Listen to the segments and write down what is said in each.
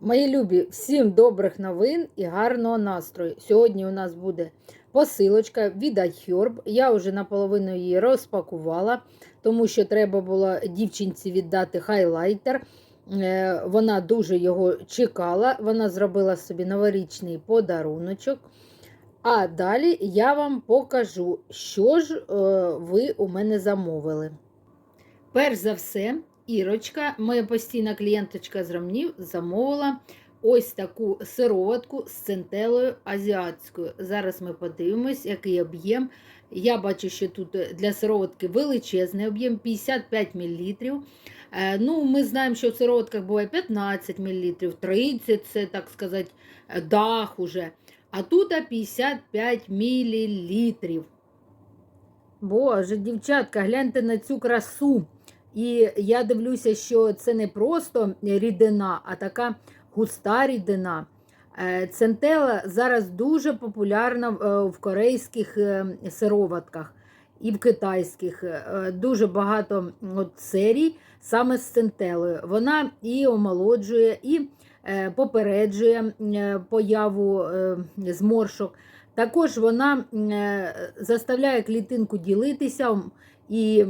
Мої любі, всім добрих новин і гарного настрою. Сьогодні у нас буде посилочка від iHerb. Я вже наполовину її розпакувала, тому що треба було дівчинці віддати хайлайтер. Е, Вона дуже його чекала. Вона зробила собі новорічний подаруночок. А далі я вам покажу, що ж е, ви у мене замовили. Перш за все, Ірочка, моя постійна клієнточка з рамнів, замовила ось таку сироватку з центелою азіатською. Зараз ми подивимось, який об'єм. Я бачу, що тут для сироватки величезний об'єм 55 мл. Ну, Ми знаємо, що в сироватках буває 15 мл, 30 це, так сказати, дах уже. А тут 55 мл. Боже, дівчатка, гляньте на цю красу. І я дивлюся, що це не просто рідина, а така густа рідина. Е, Центела зараз дуже популярна е, в корейських е, сироватках і в китайських. Дуже багато серій саме з центелою. Вона і омолоджує, і попереджує появу зморшок. Також вона заставляє клітинку ділитися і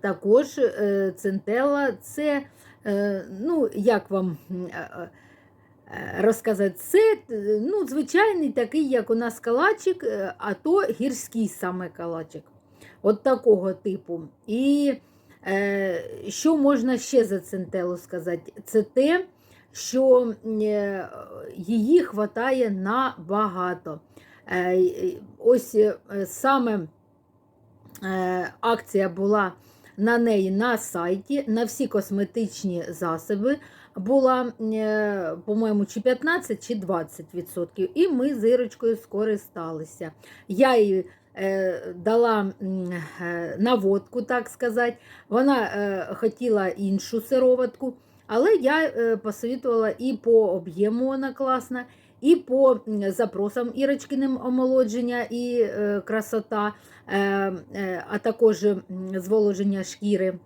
також е, центела це, е, ну, як вам е, розказати, це ну, звичайний такий, як у нас калачик, а то гірський саме калачик. От такого типу. І що можна ще за центелу сказати? Це те, що її хватає набагато. Ось саме акція була на неї на сайті, на всі косметичні засоби була, е, по-моєму, чи 15, чи 20%. І ми з Ірочкою скористалися. Я їй е, дала е, наводку, так сказати. Вона хотіла іншу сироватку, але я посовітувала і по об'єму вона класна. І по запросам Ірочкиним омолодження і е, красота, е, е, а також зволоження шкіри.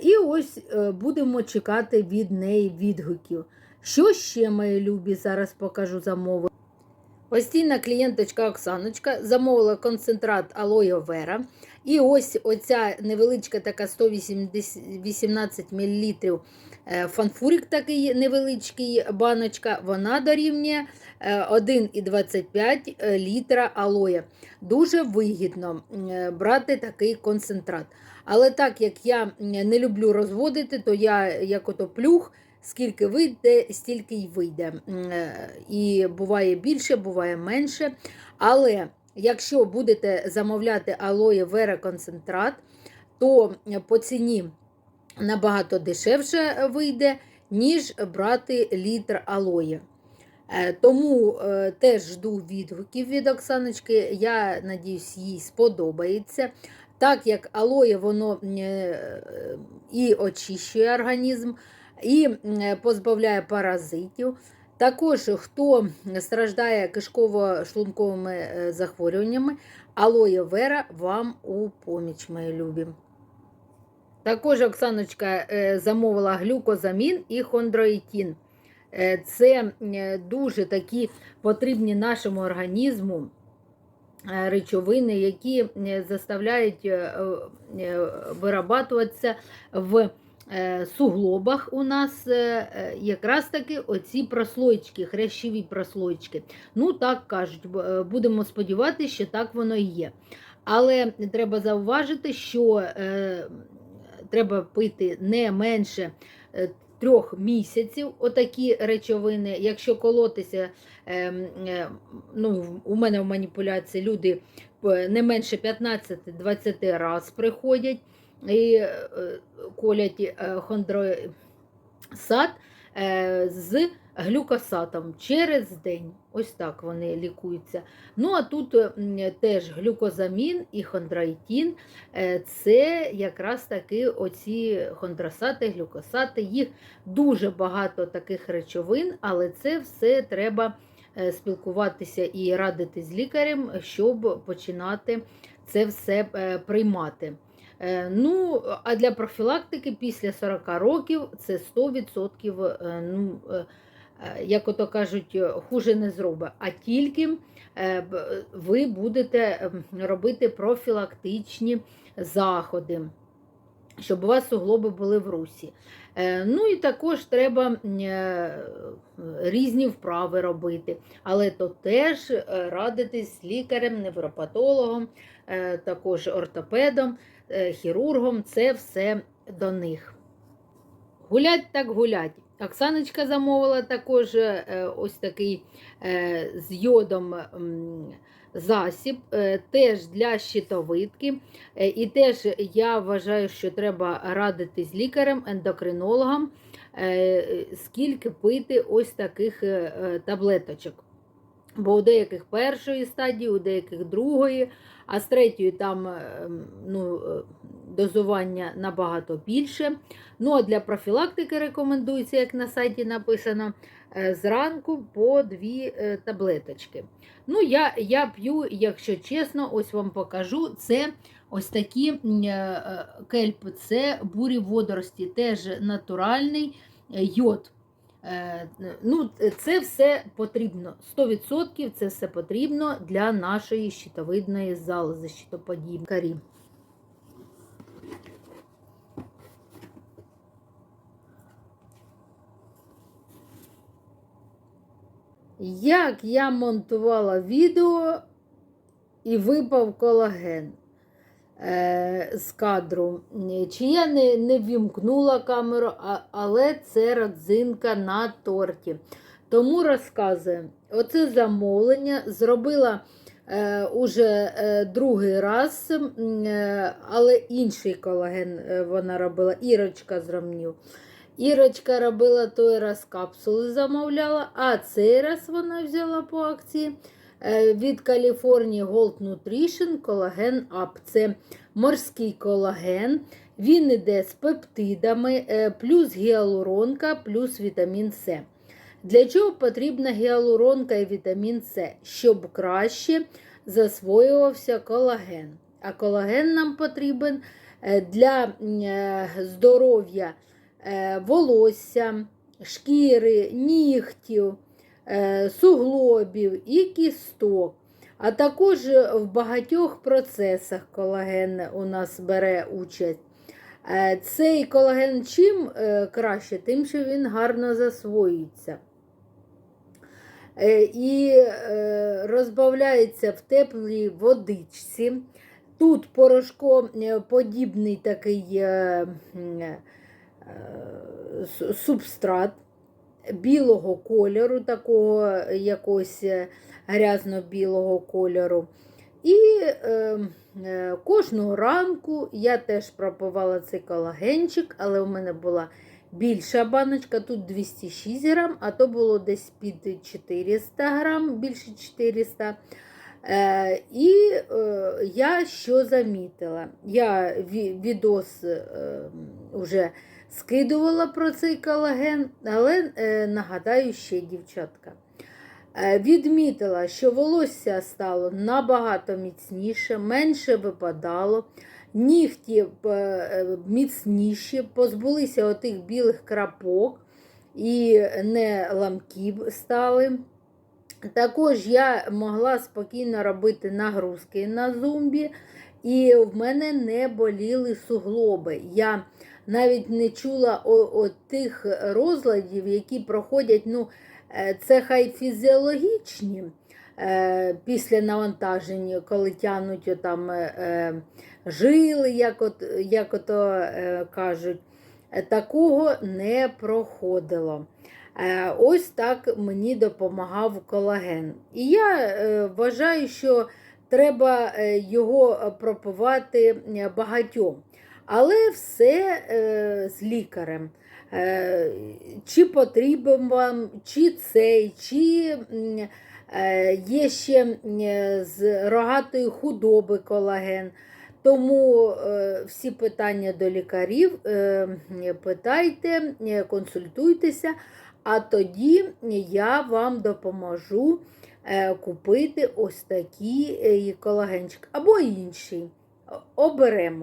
І ось будемо чекати від неї відгуків. Що ще, мої любі, зараз покажу замову. Постійна клієнточка Оксаночка замовила концентрат алоє вера. І ось оця невеличка така 118 мл фанфурик такий невеличкий баночка, вона дорівнює 1,25 е, літра алоє. Дуже вигідно е, брати такий концентрат. Але так як я не люблю розводити, то я як ото плюх. Скільки вийде, стільки й вийде. Е, і буває більше, буває менше. Але якщо будете замовляти алоє вера концентрат, то по ціні набагато дешевше вийде, ніж брати літр алоє. Е, тому е, теж жду відгуків від Оксаночки. Я надіюсь, їй сподобається. Так як алоє воно і очищує організм, і позбавляє паразитів. Також, хто страждає кишково-шлунковими е, захворюваннями, алоє вера вам у поміч, мої любі. Також Оксаночка е, замовила глюкозамін і хондроїтін. Е, це дуже такі потрібні нашому організму речовини, які заставляють вирабатуватися в суглобах у нас е, е, якраз таки оці прослойки, хрящові прослойки. Ну, так кажуть, будемо сподіватися, що так воно і є. Але треба зауважити, що е, треба пити не менше трьох місяців отакі речовини. Якщо колотися, е, е, ну, у мене в маніпуляції люди не менше 15-20 разів приходять і е, колять е, хондросат е, з глюкосатом через день. Ось так вони лікуються. Ну, а тут теж глюкозамін і хондроїтін це якраз таки оці хондросати, глюкосати. Їх дуже багато таких речовин, але це все треба спілкуватися і радити з лікарем, щоб починати це все приймати. Е, Ну, а для профілактики після 40 років це 100%, е, ну, е, як ото кажуть, хуже не зробить, а тільки ви будете робити профілактичні заходи, щоб у вас суглоби були в русі. Е, Ну і також треба е, різні вправи робити, але то теж е, радитись з лікарем, невропатологом, також ортопедом, хірургом це все до них. Гулять так гулять. Оксаночка замовила також е, ось такий е, з йодом засіб, е, теж для щитовидки. І теж я вважаю, що треба радити з лікарем, ендокринологом, скільки пити ось таких таблеточок. Бо у деяких першої стадії, у деяких другої, а з третьої там е, ну, е, дозування набагато більше. Ну, а для профілактики рекомендується, як на сайті написано, е, зранку по дві таблеточки. Ну, я, я п'ю, якщо чесно, ось вам покажу. Це ось такі кельп, це бурі водорості, теж натуральний йод. Е, Ну, це все потрібно. 100% це все потрібно для нашої щитовидної залози, щитоподібної. Як я монтувала відео і випав колаген з кадру. Чи я не, не вімкнула камеру, а, але це родзинка на торті. Тому розказую, оце замовлення зробила е, уже е, другий раз, е, але інший колаген е, вона робила, Ірочка з Ірочка робила той раз капсули замовляла, а цей раз вона взяла по акції е, від Каліфорнії Gold Nutrition колаген Up. Це морський колаген. Він іде з пептидами, е, плюс гіалуронка, плюс вітамін С. Для чого потрібна гіалуронка і вітамін С? Щоб краще засвоювався колаген. А колаген нам потрібен е, для е, здоров'я е, волосся, шкіри, нігтів, е, суглобів і кісток. А також в багатьох процесах колаген у нас бере участь. Е, Цей колаген чим е, краще, тим, що він гарно засвоюється. Е, І е, розбавляється в теплій водичці. Тут порошкоподібний такий е, е, субстрат білого кольору, такого якогось е, грязно-білого кольору. І е, е, кожного ранку я теж пропивала цей колагенчик, але у мене була більша баночка, тут 206 грам, а то було десь під 400 грам, більше 400 Е, і е, я що замітила? Я ві- відос е, вже скидувала про цей колаген, але е, нагадаю ще, дівчатка. Е, Відмітила, що волосся стало набагато міцніше, менше випадало, нігті е, міцніші, позбулися отих білих крапок і не ламків стали. Також я могла спокійно робити нагрузки на зумбі, і в мене не боліли суглоби. Я навіть не чула о, тих розладів, які проходять. ну, е, Це хай фізіологічні е, після навантажень, коли тягнуть там е, е, жили, як, от, як ото е, кажуть. Е, Такого не проходило. Е, Ось так мені допомагав колаген. І я е, вважаю, що треба його пропивати е, багатьом. Але все е, з лікарем. Е, Чи потрібен вам, чи цей, чи е, є ще з рогатої худоби колаген. Тому е, всі питання до лікарів е, питайте, консультуйтеся, а тоді я вам допоможу е, купити ось такий е, колагенчик або інший. Оберемо.